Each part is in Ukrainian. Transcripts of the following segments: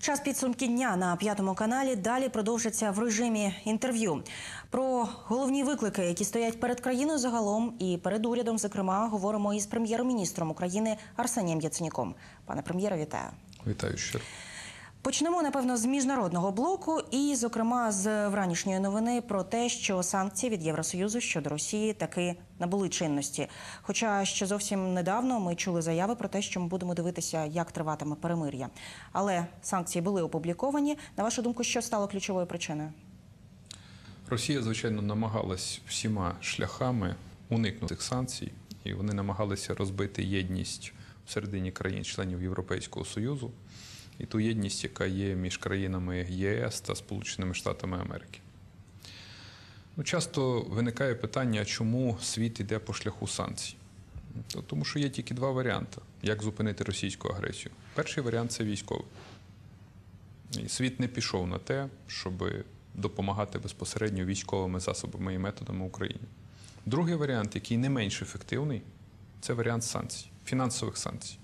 Час підсумки дня на п'ятому каналі далі продовжиться в режимі інтерв'ю. Про головні виклики, які стоять перед країною загалом і перед урядом, зокрема, говоримо із прем'єр-міністром України Арсенієм Яценюком. Пане прем'єре, вітаю. Вітаю щиро. Почнемо напевно з міжнародного блоку, і, зокрема, з вранішньої новини про те, що санкції від Євросоюзу щодо Росії таки набули чинності. Хоча ще зовсім недавно ми чули заяви про те, що ми будемо дивитися, як триватиме перемир'я. Але санкції були опубліковані. На вашу думку, що стало ключовою причиною? Росія, звичайно, намагалась всіма шляхами уникнути цих санкцій, і вони намагалися розбити єдність всередині країн-членів Європейського Союзу і ту єдність, яка є між країнами ЄС та Сполученими Штатами Америки. Ну, часто виникає питання, чому світ йде по шляху санкцій. Тому що є тільки два варіанти, як зупинити російську агресію. Перший варіант це військовий. І світ не пішов на те, щоб допомагати безпосередньо військовими засобами і методами Україні. Другий варіант, який не менш ефективний, це варіант санкцій, фінансових санкцій.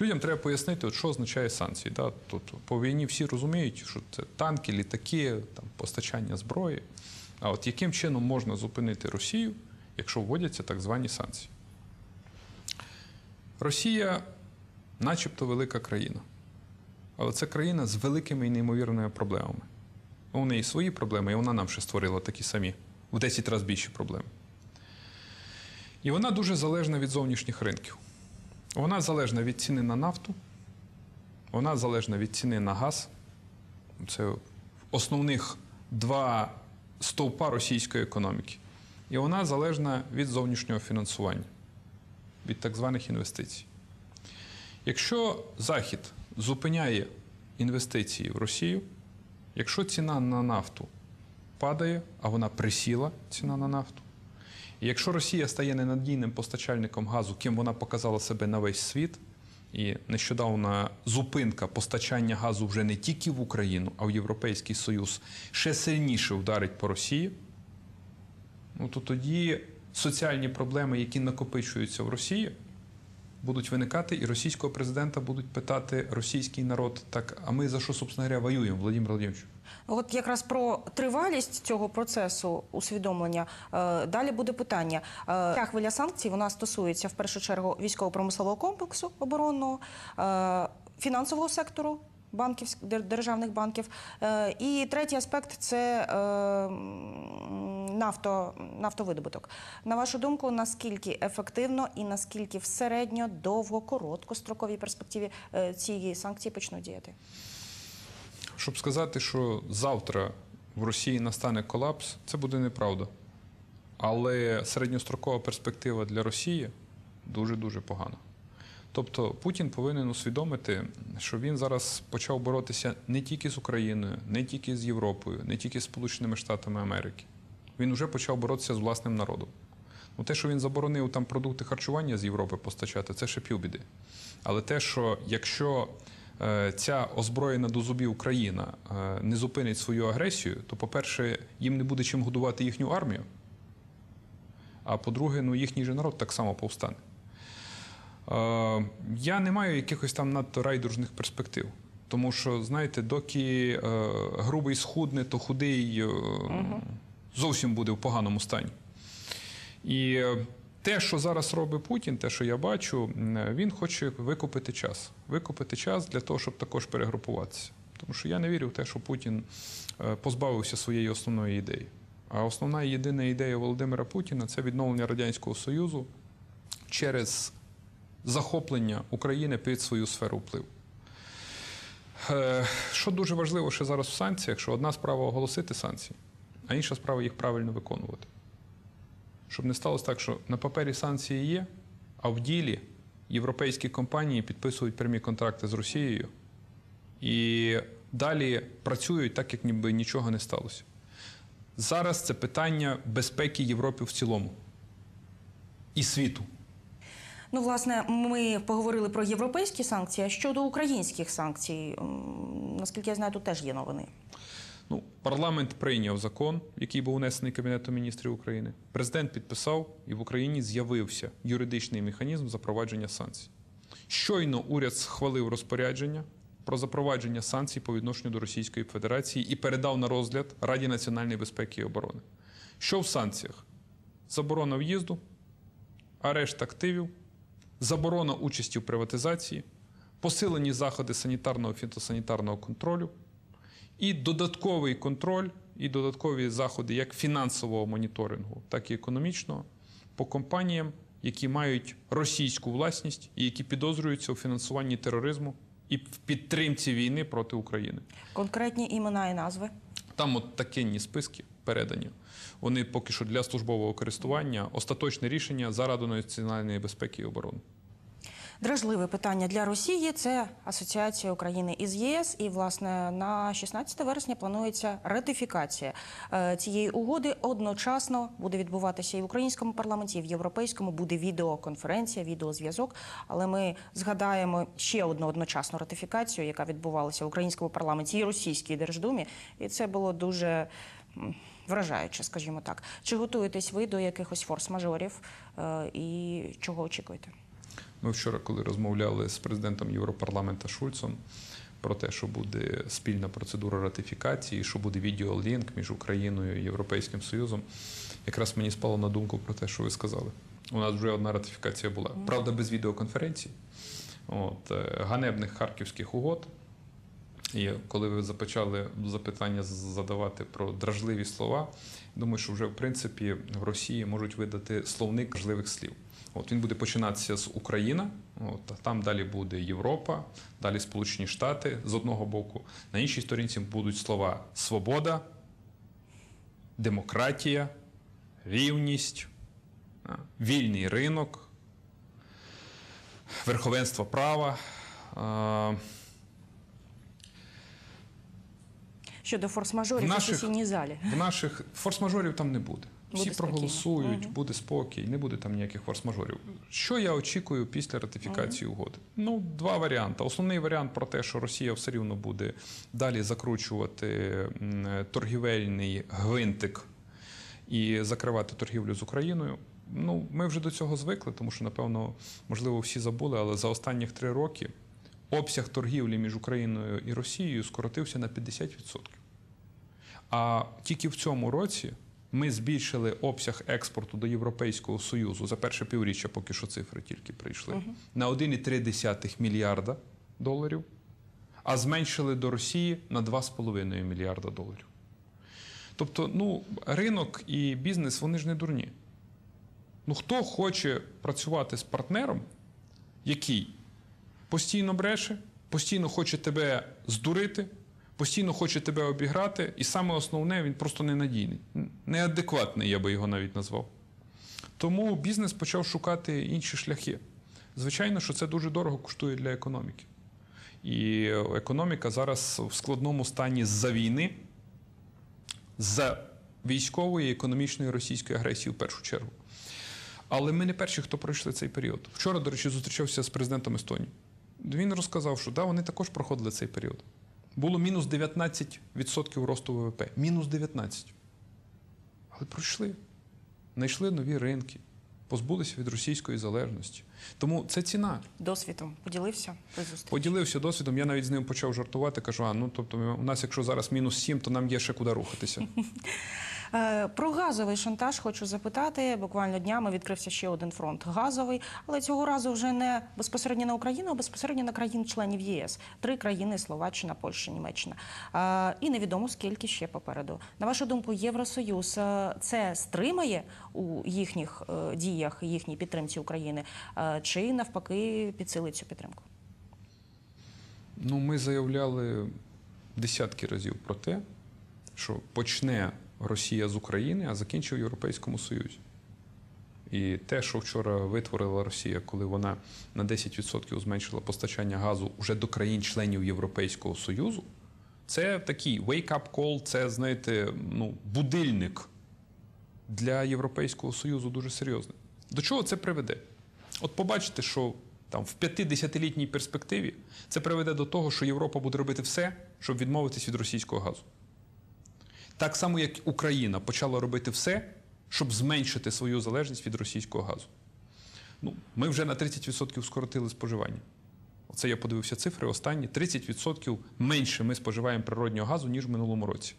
Людям треба пояснити, от що означає санкції. Да? Тут по війні всі розуміють, що це танки, літаки, там, постачання зброї. А от яким чином можна зупинити Росію, якщо вводяться так звані санкції? Росія, начебто, велика країна. Але це країна з великими і неймовірними проблемами. У неї свої проблеми, і вона нам ще створила такі самі, в 10 разів більші проблеми. І вона дуже залежна від зовнішніх ринків. Вона залежна від ціни на нафту, вона залежна від ціни на газ. Це основних два стовпа російської економіки. І вона залежна від зовнішнього фінансування, від так званих інвестицій. Якщо Захід зупиняє інвестиції в Росію, якщо ціна на нафту падає, а вона присіла ціна на нафту, якщо Росія стає ненадійним постачальником газу, ким вона показала себе на весь світ, і нещодавна зупинка постачання газу вже не тільки в Україну, а в Європейський Союз ще сильніше вдарить по Росії, ну то тоді соціальні проблеми, які накопичуються в Росії, будуть виникати, і російського президента будуть питати російський народ: так, а ми за що, собственно говоря, воюємо, Володимир Володимирович? От якраз про тривалість цього процесу усвідомлення е, далі буде питання. Е, Ця хвиля санкцій вона стосується в першу чергу військово-промислового комплексу оборонного, е, фінансового сектору. Банків дер- державних банків, і третій аспект це нафто, нафтовидобуток. На вашу думку, наскільки ефективно і наскільки в середньо, довго, короткостроковій перспективі ці санкції почнуть діяти? Щоб сказати, що завтра в Росії настане колапс, це буде неправда. Але середньострокова перспектива для Росії дуже-дуже погана. Тобто Путін повинен усвідомити, що він зараз почав боротися не тільки з Україною, не тільки з Європою, не тільки з Сполученими Штатами Америки. Він вже почав боротися з власним народом. Ну, те, що він заборонив там продукти харчування з Європи постачати, це ще півбіди. Але те, що якщо ця озброєна до зубів країна е, не зупинить свою агресію, то, по-перше, їм не буде чим годувати їхню армію. А по-друге, ну їхній же народ так само повстане. Е, я не маю якихось там надто райдужних перспектив. Тому що, знаєте, доки е, грубий схудне, то худий е, зовсім буде в поганому стані. І е, те, що зараз робить Путін, те, що я бачу, він хоче викупити час. Викупити час для того, щоб також перегрупуватися. Тому що я не вірю в те, що Путін е, позбавився своєї основної ідеї. А основна і єдина ідея Володимира Путіна це відновлення Радянського Союзу через захоплення України під свою сферу впливу. Е, Що дуже важливо ще зараз в санкціях, що одна справа оголосити санкції, а інша справа їх правильно виконувати. Щоб не сталося так, що на папері санкції є, а в ділі європейські компанії підписують прямі контракти з Росією і далі працюють так, як ніби нічого не сталося. Зараз це питання безпеки Європи в цілому і світу. Ну, власне, ми поговорили про європейські санкції. А щодо українських санкцій, наскільки я знаю, тут теж є новини. Ну, парламент прийняв закон, який був внесений Кабінетом міністрів України. Президент підписав, і в Україні з'явився юридичний механізм запровадження санкцій. Щойно уряд схвалив розпорядження про запровадження санкцій по відношенню до Російської Федерації і передав на розгляд Раді національної безпеки і оборони. Що в санкціях? Заборона в'їзду, арешт активів, заборона участі в приватизації, посилені заходи санітарного фітосанітарного контролю і додатковий контроль, і додаткові заходи як фінансового моніторингу, так і економічного по компаніям, які мають російську власність і які підозрюються у фінансуванні тероризму і в підтримці війни проти України. Конкретні імена і назви. Там от такенні списки передані. Вони поки що для службового користування. Остаточне рішення за Радою національної безпеки і оборони. Дражливе питання для Росії це асоціація України із ЄС. І власне на 16 вересня планується ратифікація е, цієї угоди. Одночасно буде відбуватися і в українському парламенті, і в європейському буде відеоконференція, відеозв'язок. Але ми згадаємо ще одну одночасну ратифікацію, яка відбувалася в українському парламенті і російській держдумі, і це було дуже. Вражаюче, скажімо так. Чи готуєтесь ви до якихось форс-мажорів е, і чого очікуєте? Ми вчора, коли розмовляли з президентом Європарламента Шульцом про те, що буде спільна процедура ратифікації, що буде відеолінк між Україною і Європейським Союзом, якраз мені спало на думку про те, що ви сказали. У нас вже одна ратифікація була. Правда, без відеоконференції, от, е, ганебних харківських угод. І коли ви започали запитання задавати про дражливі слова, думаю, що вже в принципі в Росії можуть видати словник дражливих слів. От він буде починатися з Україна, от, а там далі буде Європа, далі Сполучені Штати з одного боку. На іншій сторінці будуть слова свобода, демократія, рівність, вільний ринок, верховенство права. Щодо форс-мажорів В у сесійній залі. В наших форс-мажорів там не буде. Всі Буде проголосують, Мгм. буде спокій, не буде там ніяких форс-мажорів. Що я очікую після ратифікації угоди? Ну, два варіанти. Основний варіант про те, що Росія все рівно буде далі закручувати торгівельний гвинтик і закривати торгівлю з Україною. Ну, ми вже до цього звикли, тому що, напевно, можливо, всі забули, але за останніх три роки обсяг торгівлі між Україною і Росією скоротився на 50%. А тільки в цьому році ми збільшили обсяг експорту до Європейського Союзу за перше півріччя, поки що цифри тільки прийшли, на 1,3 мільярда доларів, а зменшили до Росії на 2,5 мільярда доларів. Тобто, ну, ринок і бізнес вони ж не дурні. Ну, хто хоче працювати з партнером, який постійно бреше, постійно хоче тебе здурити, постійно хоче тебе обіграти, і саме основне, він просто ненадійний, неадекватний, я би його навіть назвав. Тому бізнес почав шукати інші шляхи. Звичайно, що це дуже дорого коштує для економіки. І економіка зараз в складному стані з-за війни, за військової і економічної російської агресії в першу чергу. Але ми не перші, хто пройшли цей період. Вчора, до речі, зустрічався з президентом Естонії. Він розказав, що да, вони також проходили цей період. Було мінус 19% росту ВВП. Мінус 19. Але пройшли. Знайшли нові ринки, позбулися від російської залежності. Тому це ціна. Досвідом поділився при. Поділився досвідом. Я навіть з ним почав жартувати. Кажу: а ну тобто, у нас, якщо зараз мінус 7, то нам є ще куди рухатися. Е, Про газовий шантаж хочу запитати. Буквально днями відкрився ще один фронт газовий, але цього разу вже не безпосередньо на Україну, а безпосередньо на країн-членів ЄС. Три країни: Словаччина, Польща, Німеччина. Е, І невідомо скільки ще попереду. На вашу думку, Євросоюз е, це стримає у їхніх діях, їхній підтримці України, чи навпаки підсилить цю підтримку? Ну, ми заявляли десятки разів про те, що почне Росія з України, а закінчить в Європейському Союзі. І те, що вчора витворила Росія, коли вона на 10% зменшила постачання газу уже до країн-членів Європейського Союзу, це такий wake-up call, це, знаєте, ну, будильник для Європейського Союзу дуже серйозний. До чого це приведе? От побачите, що там в 50-літній перспективі це приведе до того, що Європа буде робити все, щоб відмовитись від російського газу. Так само, як Україна почала робити все, щоб зменшити свою залежність від російського газу. Ну, ми вже на 30% скоротили споживання. Це я подивився цифри. Останні 30% менше ми споживаємо природнього газу ніж в минулому році.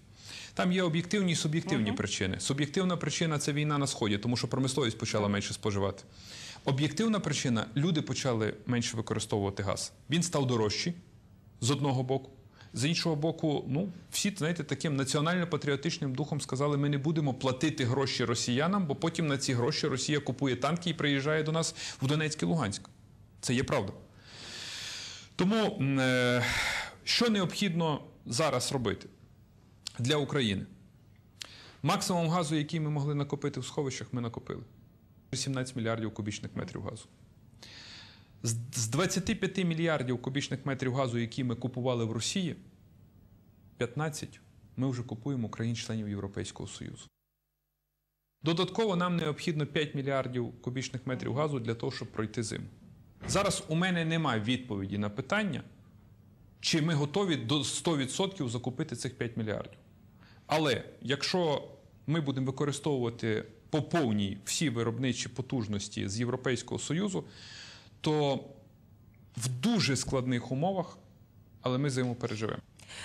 Там є об'єктивні і суб'єктивні причини. Суб'єктивна причина це війна на сході, тому що промисловість почала менше споживати. Об'єктивна причина люди почали менше використовувати газ. Він став дорожчий з одного боку. З іншого боку, ну всі знаєте, таким національно-патріотичним духом сказали, ми не будемо платити гроші росіянам, бо потім на ці гроші Росія купує танки і приїжджає до нас в Донецьк і Луганськ. Це є правда. Тому е, що необхідно зараз робити для України? Максимум газу, який ми могли накопити в сховищах, ми накопили. 17 мільярдів кубічних метрів газу. З з 25 мільярдів кубічних метрів газу, які ми купували в Росії, 15 ми вже купуємо країн-членів Європейського Союзу. Додатково нам необхідно 5 мільярдів кубічних метрів газу для того, щоб пройти зиму. Зараз у мене немає відповіді на питання, чи ми готові до 100% закупити цих 5 мільярдів. Але якщо ми будемо використовувати по повній всі виробничі потужності з Європейського Союзу, то в дуже складних умовах, але ми зиму переживемо.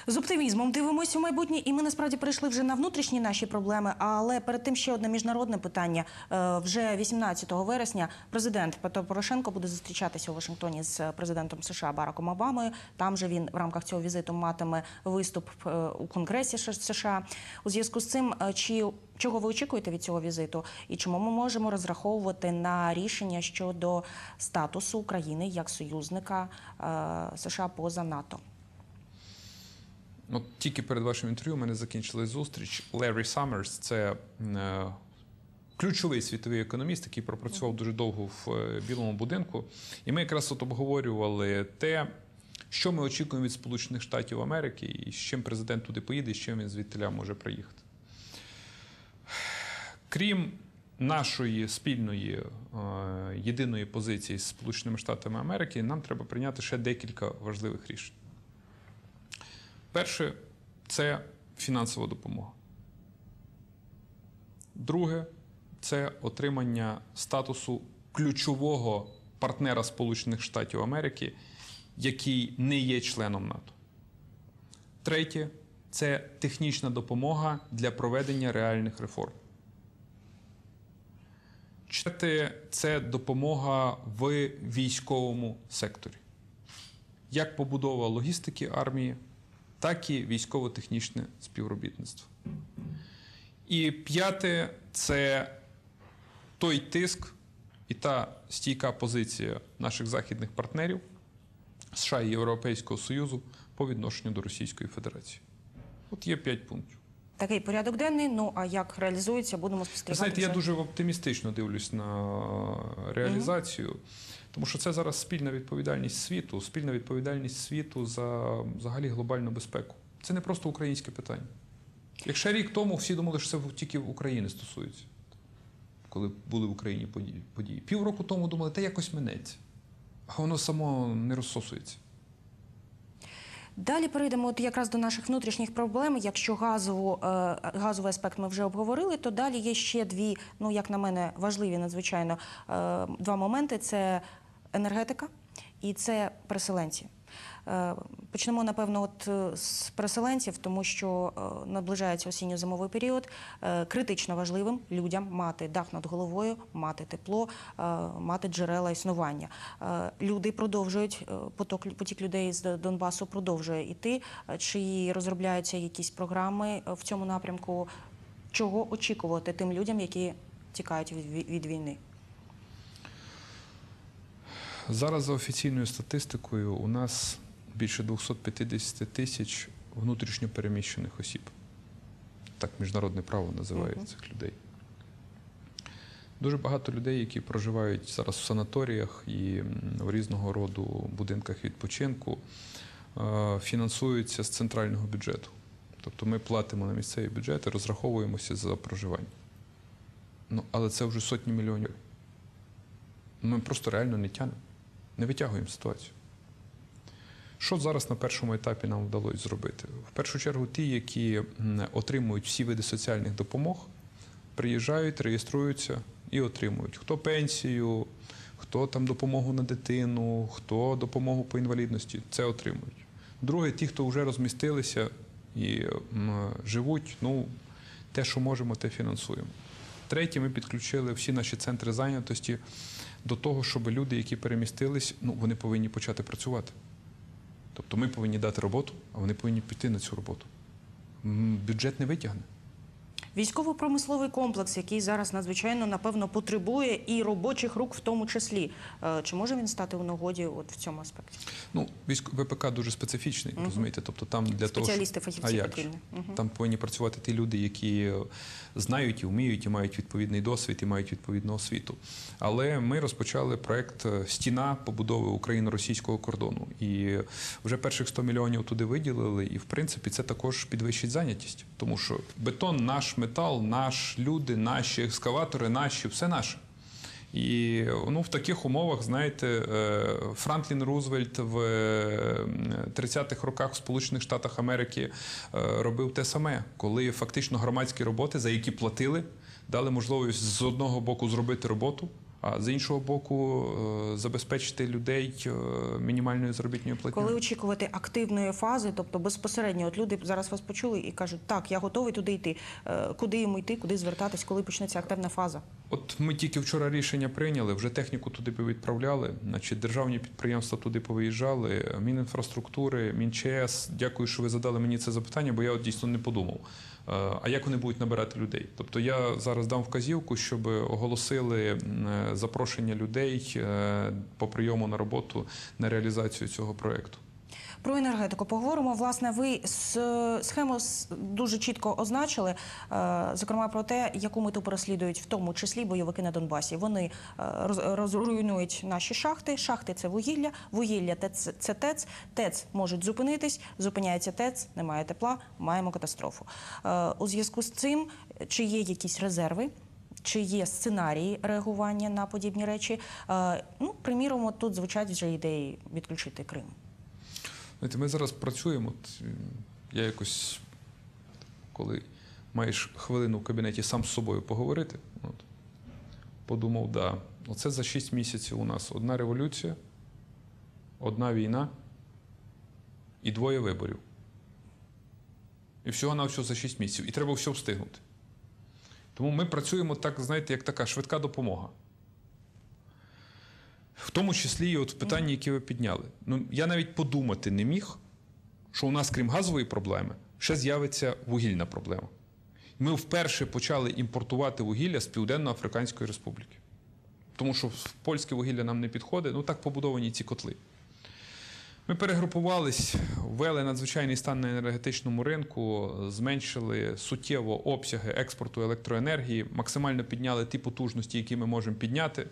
З оптимізмом дивимося у майбутнє, і ми насправді перейшли вже на внутрішні наші проблеми. Але перед тим ще одне міжнародне питання. Е, Вже 18 вересня президент Петро Порошенко буде зустрічатися у Вашингтоні з президентом США Бараком Обамою. Там же він в рамках цього візиту матиме виступ е, у Конгресі США. У зв'язку з цим, е, чи чого ви очікуєте від цього візиту, і чому ми можемо розраховувати на рішення щодо статусу України як союзника США поза НАТО? От тільки перед вашим інтерв'ю у мене закінчилась зустріч. Ларі Саммерс це е, ключовий світовий економіст, який пропрацював дуже довго в е, Білому будинку. І ми якраз от обговорювали те, що ми очікуємо від Сполучених Штатів Америки, і з чим президент туди поїде, і з чим він звідтиля може приїхати. Крім нашої спільної е, єдиної позиції з Сполученими Штатами Америки, нам треба прийняти ще декілька важливих рішень. Перше це фінансова допомога. Друге це отримання статусу ключового партнера Сполучених Штатів Америки, який не є членом НАТО. Третє це технічна допомога для проведення реальних реформ. Четверте це допомога в військовому секторі. Як побудова логістики армії, так і військово-технічне співробітництво. І п'яте це той тиск і та стійка позиція наших західних партнерів США і Європейського Союзу по відношенню до Російської Федерації. От є п'ять пунктів. Такий порядок денний. Ну а як реалізується, будемо спостерігати. знаєте, я дуже оптимістично дивлюсь на реалізацію, тому що це зараз спільна відповідальність світу, спільна відповідальність світу за взагалі глобальну безпеку. Це не просто українське питання. Як ще рік тому всі думали, що це тільки України стосується, коли були в Україні події. події. Півроку тому думали, та якось минеться, а воно само не розсосується. Далі перейдемо от якраз до наших внутрішніх проблем. Якщо газову, е, газовий аспект ми вже обговорили, то далі є ще дві, ну як на мене, важливі надзвичайно е, два моменти: це енергетика і це переселенці. Е, Почнемо, напевно, от е, з переселенців, тому що е, наближається осінньо-зимовий період. Критично важливим людям мати дах над головою, мати тепло, мати джерела існування. Люди продовжують поток потік людей з Донбасу продовжує йти. Чи розробляються якісь програми в цьому напрямку? Чого очікувати тим людям, які тікають від війни? Зараз за офіційною статистикою у нас більше 250 тисяч внутрішньо переміщених осіб. Так міжнародне право називає Мгм. цих людей. Дуже багато людей, які проживають зараз в санаторіях і в різного роду будинках відпочинку, е, фінансуються з центрального бюджету. Тобто ми платимо на місцеві бюджети, розраховуємося за проживання. Ну, але це вже сотні мільйонів. Ми просто реально не тянемо, не витягуємо ситуацію. Що зараз на першому етапі нам вдалося зробити? В першу чергу, ті, які отримують всі види соціальних допомог, приїжджають, реєструються і отримують. Хто пенсію, хто там допомогу на дитину, хто допомогу по інвалідності, це отримують. Друге, ті, хто вже розмістилися і живуть, ну, те, що можемо, те фінансуємо. Третє, ми підключили всі наші центри зайнятості до того, щоб люди, які перемістились, ну, вони повинні почати працювати. Тобто ми повинні дати роботу, а вони повинні піти на цю роботу. Бюджет не витягне. Військово-промисловий комплекс, який зараз надзвичайно напевно потребує і робочих рук в тому числі. Е, Чи може він стати у нагоді от в цьому аспекті? Ну, ВПК дуже специфічний, розумієте? Тобто там для того, Спеціалісти, фахівці потрібні. Мгм. Там повинні працювати ті люди, які знають і вміють, і мають відповідний досвід, і мають відповідну освіту. Але ми розпочали проект е, Стіна побудови україно-російського кордону. І вже перших 100 мільйонів туди виділили. І в принципі це також підвищить зайнятість, тому що бетон наш, метал, наш, люди, наші екскаватори, наші, все наше. І ну, в таких умовах, знаєте, е, Франклін Рузвельт в е, 30-х роках в Сполучених Штатах Америки е, робив те саме, коли фактично громадські роботи, за які платили, дали можливість з одного боку зробити роботу, а з іншого боку е, забезпечити людей е, мінімальною заробітною платнею. Коли очікувати активної фази, тобто безпосередньо, от люди зараз вас почули і кажуть, так, я готовий туди йти. Е, Куди йому йти, куди звертатись, коли почнеться активна фаза? От ми тільки вчора рішення прийняли, вже техніку туди відправляли. Значить, державні підприємства туди повиїжджали. Мінінфраструктури, Мінчс. Дякую, що ви задали мені це запитання, бо я от дійсно не подумав. Е, А як вони будуть набирати людей? Тобто я зараз дам вказівку, щоб оголосили е, запрошення людей е, по прийому на роботу на реалізацію цього проекту. Про енергетику поговоримо. Власне, ви схему дуже чітко означили, е, зокрема про те, яку мету переслідують, в тому числі бойовики на Донбасі. Вони е, розруйнують наші шахти. Шахти це вугілля, вугілля це, ТЕЦ. ТЕЦ можуть зупинитись, зупиняється ТЕЦ, немає тепла, маємо катастрофу. Е, У зв'язку з цим, чи є якісь резерви? Чи є сценарії реагування на подібні речі? Ну, приміром, тут звучать вже ідеї відключити Крим. Знаєте, ми зараз працюємо. От, я якось, коли маєш хвилину в кабінеті сам з собою поговорити, от, подумав, да, оце за 6 місяців у нас одна революція, одна війна і двоє виборів. І всього на всього за 6 місяців. І треба все встигнути. Тому ми працюємо так, знаєте, як така швидка допомога. В тому числі і от в питанні, які ви підняли. Ну, я навіть подумати не міг, що у нас, крім газової проблеми, ще з'явиться вугільна проблема. Ми вперше почали імпортувати вугілля з Південно-Африканської Республіки. Тому що польське вугілля нам не підходить, ну так побудовані ці котли. Ми перегрупувались, ввели надзвичайний стан на енергетичному ринку, зменшили суттєво обсяги експорту електроенергії, максимально підняли ті потужності, які ми можемо підняти.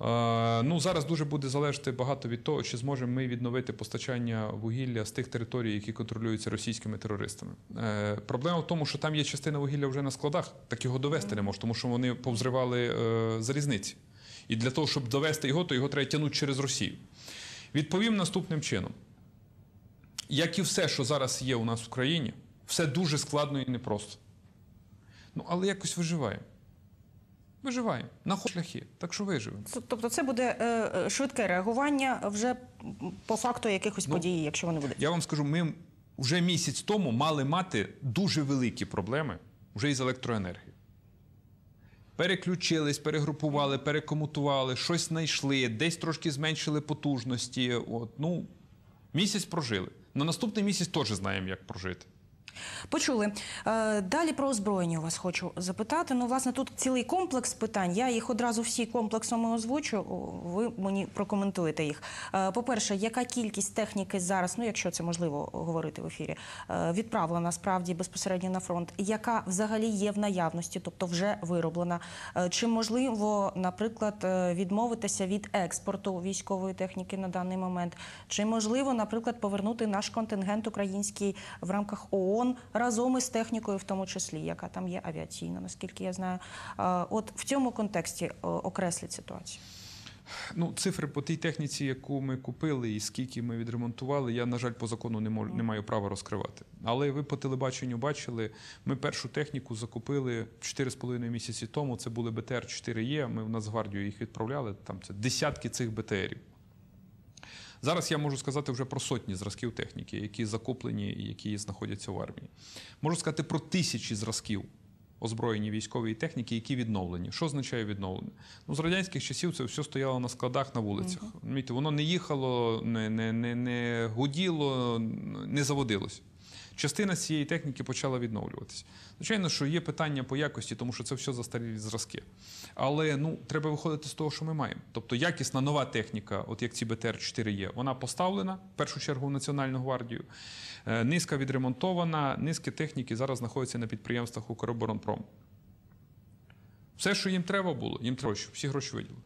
Е, Ну, зараз дуже буде залежати багато від того, чи зможемо ми відновити постачання вугілля з тих територій, які контролюються російськими терористами. Е, Проблема в тому, що там є частина вугілля вже на складах, так його довести не може, тому що вони повзривали е, залізниці. І для того, щоб довести його, то його треба тягнути через Росію. Відповім наступним чином: як і все, що зараз є у нас в країні, все дуже складно і непросто. Ну, але якось виживаємо. Виживаємо. Находимо шляхи, так що виживемо. Тобто це буде е, е, швидке реагування вже по факту якихось Ну, подій, якщо вони будуть. Я вам скажу, ми вже місяць тому мали мати дуже великі проблеми вже із електроенергією. Переключились, перегрупували, перекомутували, щось знайшли, десь трошки зменшили потужності. От, ну, місяць прожили. На наступний місяць теж знаємо, як прожити. Почули. Е, Далі про озброєння у вас хочу запитати. Ну, власне, тут цілий комплекс питань. Я їх одразу всі комплексом озвучу. Ви мені прокоментуєте їх. Е, По-перше, яка кількість техніки зараз, ну якщо це можливо говорити в ефірі, е, відправлена справді безпосередньо на фронт? Яка взагалі є в наявності, тобто вже вироблена? Чи можливо, наприклад, відмовитися від експорту військової техніки на даний момент? Чи можливо, наприклад, повернути наш контингент український в рамках ООН разом із технікою, в тому числі, яка там є авіаційна, наскільки я знаю? Е, От в цьому контексті е, окресліть ситуацію. Ну, цифри по тій техніці, яку ми купили, і скільки ми відремонтували, я, на жаль, по закону не можу, не маю права розкривати. Але ви по телебаченню бачили, ми першу техніку закупили 4,5 місяці тому. Це були БТР 4Е. Ми в Нацгвардію їх відправляли. Там це десятки цих БТРів. Зараз я можу сказати вже про сотні зразків техніки, які закуплені і які знаходяться в армії. Можу сказати про тисячі зразків озброєні військової техніки, які відновлені. Що означає відновлення? Ну, з радянських часів це все стояло на складах на вулицях. Угу. Воно не їхало, не, не, не, не гуділо, не заводилось. Частина цієї техніки почала відновлюватися. Звичайно, що є питання по якості, тому що це все застарілі зразки. Але ну, треба виходити з того, що ми маємо. Тобто якісна нова техніка, от як ці БТР-4Е, вона поставлена в першу чергу в Національну гвардію. Е, Низка відремонтована, низки техніки зараз знаходяться на підприємствах Укроборонпром. Все, що їм треба було, їм треба, щоб всі гроші виділили.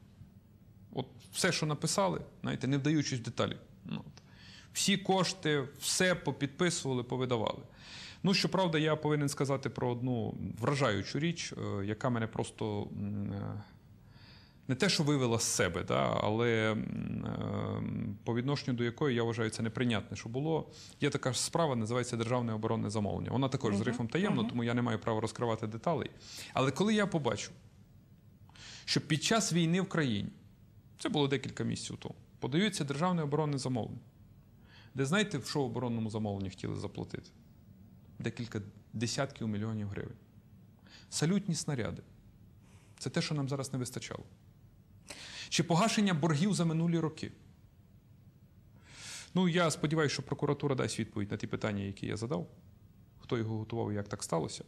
От все, що написали, знаєте, не вдаючись в деталі. Ну. Всі кошти, все попідписували, повидавали. Ну, щоправда, я повинен сказати про одну вражаючу річ, е, яка мене просто е, не те, що вивела з себе, да, але е, по відношенню до якої я вважаю це неприйнятне, що було. Є така ж справа, називається державне оборонне замовлення. Вона також з рифом таємно, тому я не маю права розкривати деталей. Але коли я побачив, що під час війни в країні, це було декілька місяців тому, подаються державне оборонне замовлення. Де знаєте, в що оборонному замовленні хотіли заплатити? Декілька десятків мільйонів гривень. Салютні снаряди. Це те, що нам зараз не вистачало. Чи погашення боргів за минулі роки? Ну, я сподіваюся, що прокуратура дасть відповідь на ті питання, які я задав. Хто його готував і як так сталося.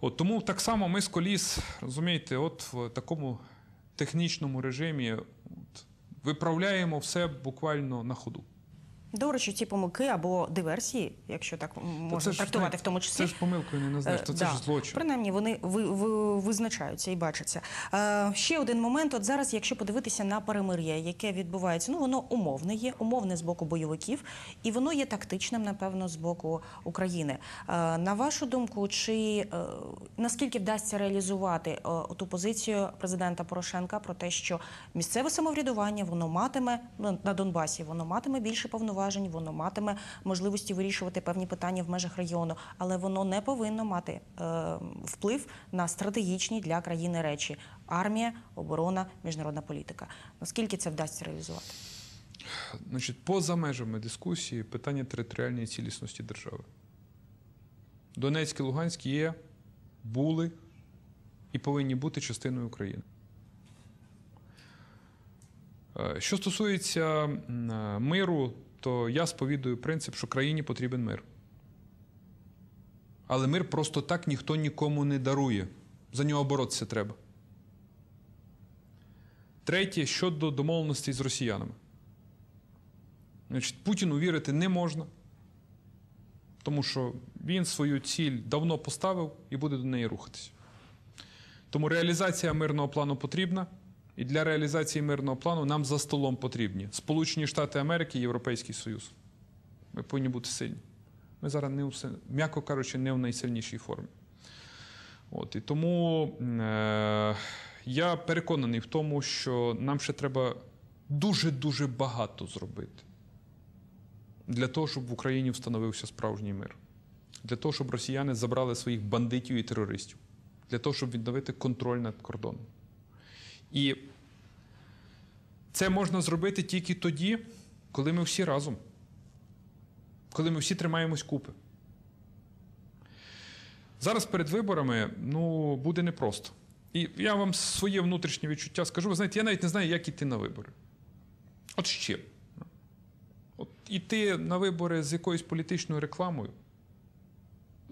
От тому так само ми з коліс, розумієте, от в такому технічному режимі от, виправляємо все буквально на ходу. До речі, ці помилки або диверсії, якщо так можна це трактувати знаєте, в тому числі. Це ж помилкою не назнаєш, то це Е, ж да. злочин. Принаймні, вони ви, ви, визначаються і бачаться. Е, ще один момент. От зараз, якщо подивитися на перемир'я, яке відбувається, ну воно умовне є, умовне з боку бойовиків, і воно є тактичним, напевно, з боку України. Е, на вашу думку, чи е, наскільки вдасться реалізувати е, ту позицію президента Порошенка про те, що місцеве самоврядування воно матиме ну, на Донбасі, воно матиме більше повноважень, воно матиме можливості вирішувати певні питання в межах регіону, але воно не повинно мати е, вплив на стратегічні для країни речі: армія, оборона, міжнародна політика. Наскільки це вдасться реалізувати? Значить, поза межами дискусії питання територіальної цілісності держави. Донецьк і Луганськ є, були і повинні бути частиною України. Е, Що стосується е, миру, то я сповідую принцип, що країні потрібен мир. Але мир просто так ніхто нікому не дарує. За нього боротися треба. Третє, щодо домовленостей з росіянами. Значить, Путіну вірити не можна, тому що він свою ціль давно поставив і буде до неї рухатися. Тому реалізація мирного плану потрібна, і для реалізації мирного плану нам за столом потрібні Сполучені Штати Америки і Європейський Союз. Ми повинні бути сильні. Ми зараз, не у, си- м'яко кажучи, не в найсильнішій формі. От, і тому е- я переконаний в тому, що нам ще треба дуже-дуже багато зробити для того, щоб в Україні встановився справжній мир, для того, щоб росіяни забрали своїх бандитів і терористів, для того, щоб відновити контроль над кордоном. І це можна зробити тільки тоді, коли ми всі разом, коли ми всі тримаємось купи. Зараз перед виборами ну, буде непросто. І я вам своє внутрішнє відчуття скажу. Ви знаєте, я навіть не знаю, як іти на вибори. От з чим? От іти на вибори з якоюсь політичною рекламою.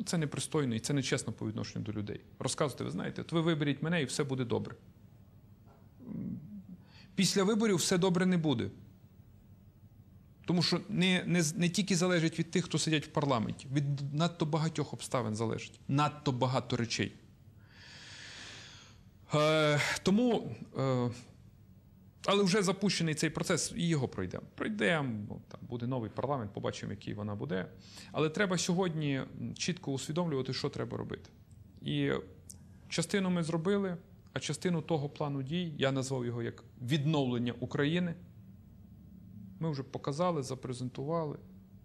Це непристойно і це нечесно по відношенню до людей. Розказувати, ви знаєте, от ви виберіть мене і все буде добре. Після виборів все добре не буде. Тому що не, не, не тільки залежить від тих, хто сидять в парламенті, від надто багатьох обставин залежить, надто багато речей. Е, тому, е, але вже запущений цей процес, і його пройдемо. Пройдемо, там буде новий парламент, побачимо, який вона буде. Але треба сьогодні чітко усвідомлювати, що треба робити. І частину ми зробили, А частину того плану дій я назвав його як відновлення України. Ми вже показали, запрезентували.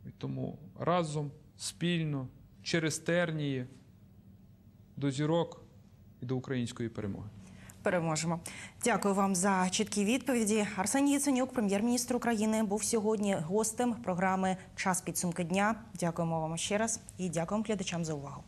І тому разом, спільно, через тернії до зірок і до української перемоги. Переможемо. Дякую вам за чіткі відповіді. Арсеній Яценюк, прем'єр-міністр України, був сьогодні гостем програми Час підсумки дня. Дякуємо вам ще раз і дякуємо глядачам за увагу.